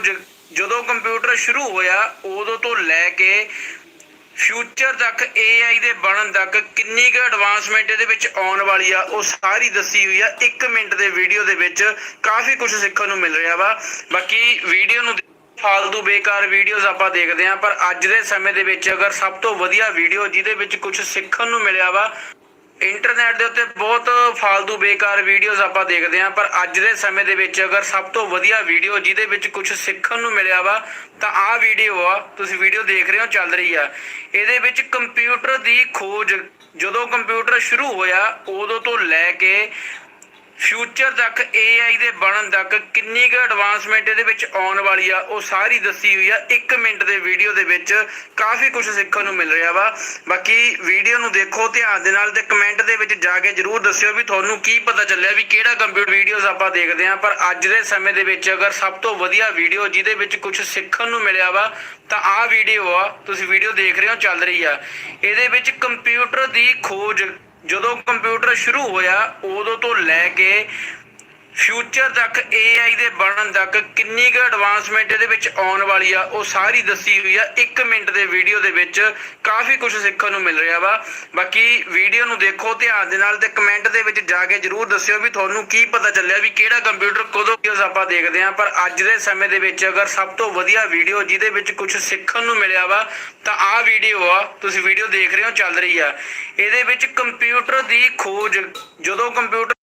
ਖੋਜ ਜਦੋਂ ਕੰਪਿਊਟਰ ਸ਼ੁਰੂ ਹੋਇਆ, ਉਦੋਂ ਤੋਂ ਲੈ ਕੇ ਫਿਊਚਰ ਤੱਕ AI ਦੇ ਬਣਨ ਤੱਕ ਕਿੰਨੀ ਕੁ ਐਡਵਾਂਸਮੈਂਟ ਇਹਦੇ ਵਿੱਚ ਆਉਣ ਵਾਲੀ ਆ, ਉਹ ਸਾਰੀ ਦੱਸੀ ਹੋਈ ਆ। 1 ਮਿੰਟ ਦੇ ਵੀਡੀਓ ਦੇ ਵਿੱਚ ਕਾਫੀ ਕੁਝ ਸਿੱਖਣ ਨੂੰ ਮਿਲ ਰਿਹਾ ਵਾ। ਬਾਕੀ ਵੀਡੀਓ ਨੂੰ ਫਾਲਤੂ ਬੇਕਾਰ ਵੀਡੀਓਜ਼ ਆਪਾਂ ਦੇਖਦੇ ਆਂ, ਪਰ ਅੱਜ ਦੇ ਸਮੇਂ ਦੇ ਵਿੱਚ ਅਗਰ ਸਭ ਤੋਂ ਵਧੀਆ ਵੀਡੀਓ ਜਿਹਦੇ ਵਿੱਚ ਕੁਝ ਸਿੱਖਣ ਨੂੰ ਮਿਲਿਆ ਵਾ ਇੰਟਰਨੈਟ ਦੇ ਉੱਤੇ ਬਹੁਤ ਫਾਲਤੂ ਬੇਕਾਰ ਵੀਡੀਓਜ਼ ਆਪਾਂ ਦੇਖਦੇ ਆਂ ਪਰ ਅੱਜ ਦੇ ਸਮੇਂ ਦੇ ਵਿੱਚ ਅਗਰ ਸਭ ਤੋਂ ਵਧੀਆ ਵੀਡੀਓ ਜਿਹਦੇ ਵਿੱਚ ਕੁਝ ਸਿੱਖਣ ਨੂੰ ਮਿਲਿਆ ਵਾ, ਤਾਂ ਆਹ ਵੀਡੀਓ ਆ, ਤੁਸੀਂ ਵੀਡੀਓ ਦੇਖ ਰਹੇ ਹੋ, ਚੱਲ ਰਹੀ ਆ। ਇਹਦੇ ਵਿੱਚ ਕੰਪਿਊਟਰ ਦੀ ਖੋਜ, ਜਦੋਂ ਕੰਪਿਊਟਰ ਸ਼ੁਰੂ ਹੋਇਆ, ਉਦੋਂ ਤੋਂ ਲੈ ਕੇ ਫਿਊਚਰ ਤੱਕ AI ਦੇ ਬਣਨ ਤੱਕ ਕਿੰਨੀ ਕੁ ਐਡਵਾਂਸਮੈਂਟ ਇਹਦੇ ਵਿੱਚ ਆਉਣ ਵਾਲੀ ਆ, ਉਹ ਸਾਰੀ ਦੱਸੀ ਹੋਈ ਆ। 1 ਮਿੰਟ ਦੇ ਵੀਡੀਓ ਦੇ ਵਿੱਚ ਕਾਫੀ ਕੁਝ ਸਿੱਖਣ ਨੂੰ ਮਿਲ ਰਿਹਾ ਵਾ। ਬਾਕੀ ਵੀਡੀਓ ਨੂੰ ਦੇਖੋ, ਧਿਆਨ ਦੇ ਨਾਲ ਤੇ ਕਮੈਂਟ ਦੇ ਵਿੱਚ ਜਾ ਕੇ ਜਰੂਰ ਦੱਸਿਓ ਵੀ ਤੁਹਾਨੂੰ ਕੀ ਪਤਾ ਚੱਲਿਆ ਵੀ ਕਿਹੜਾ ਕੰਪਿਊਟਰ ਵੀਡੀਓਜ਼ ਆਪਾਂ ਦੇਖਦੇ ਆਂ। ਪਰ ਅੱਜ ਦੇ ਸਮੇਂ ਦੇ ਵਿੱਚ ਅਗਰ ਸਭ ਤੋਂ ਵਧੀਆ ਵੀਡੀਓ ਜਿਹਦੇ ਵਿੱਚ ਕੁਝ ਸਿੱਖਣ ਨੂੰ ਮਿਲਿਆ ਵਾ, ਤਾਂ ਆਹ ਵੀਡੀਓ ਆ, ਤੁਸੀਂ ਵੀਡੀਓ ਦੇਖ ਰਹੇ ਹੋ, ਚੱਲ ਰਹੀ ਆ। ਇਹਦੇ ਵਿੱਚ ਕੰਪਿਊਟਰ ਦੀ ਖੋਜ ਜਦੋਂ ਕੰਪਿਊਟਰ ਸ਼ੁਰੂ ਹੋਇਆ ਉਦੋਂ ਤੋਂ ਲੈ ਕੇ ਫਿਊਚਰ ਤੱਕ AI ਦੇ ਬਣਨ ਤੱਕ ਕਿੰਨੀ ਕੁ ਐਡਵਾਂਸਮੈਂਟ ਇਹਦੇ ਵਿੱਚ ਆਉਣ ਵਾਲੀ ਆ, ਉਹ ਸਾਰੀ ਦੱਸੀ ਹੋਈ ਆ। 1 ਮਿੰਟ ਦੇ ਵੀਡੀਓ ਦੇ ਵਿੱਚ ਕਾਫੀ ਕੁਝ ਸਿੱਖਣ ਨੂੰ ਮਿਲ ਰਿਹਾ ਵਾ। ਬਾਕੀ ਵੀਡੀਓ ਨੂੰ ਦੇਖੋ, ਧਿਆਨ ਦੇ ਨਾਲ ਤੇ ਕਮੈਂਟ ਦੇ ਵਿੱਚ ਜਾ ਕੇ ਜਰੂਰ ਦੱਸਿਓ ਵੀ ਤੁਹਾਨੂੰ ਕੀ ਪਤਾ ਚੱਲਿਆ ਵੀ ਕਿਹੜਾ ਕੰਪਿਊਟਰ ਕਦੋਂ ਵੀਡੀਓਜ਼ ਆਪਾਂ ਦੇਖਦੇ ਆਂ ਪਰ ਅੱਜ ਦੇ ਸਮੇਂ ਦੇ ਵਿੱਚ ਅਗਰ ਸਭ ਤੋਂ ਵਧੀਆ ਵੀਡੀਓ ਜਿਹਦੇ ਵਿੱਚ ਕੁਝ ਸਿੱਖਣ ਨੂੰ ਮਿਲਿਆ ਵਾ, ਤਾਂ ਆਹ ਵੀਡੀਓ ਆ, ਤੁਸੀਂ ਵੀਡੀਓ ਦੇਖ ਰਹੇ ਹੋ, ਚੱਲ ਰਹੀ ਆ। ਇਹਦੇ ਵਿੱਚ ਕੰਪਿਊਟਰ ਦੀ ਖੋਜ, ਜਦੋਂ ਕੰਪਿਊਟਰ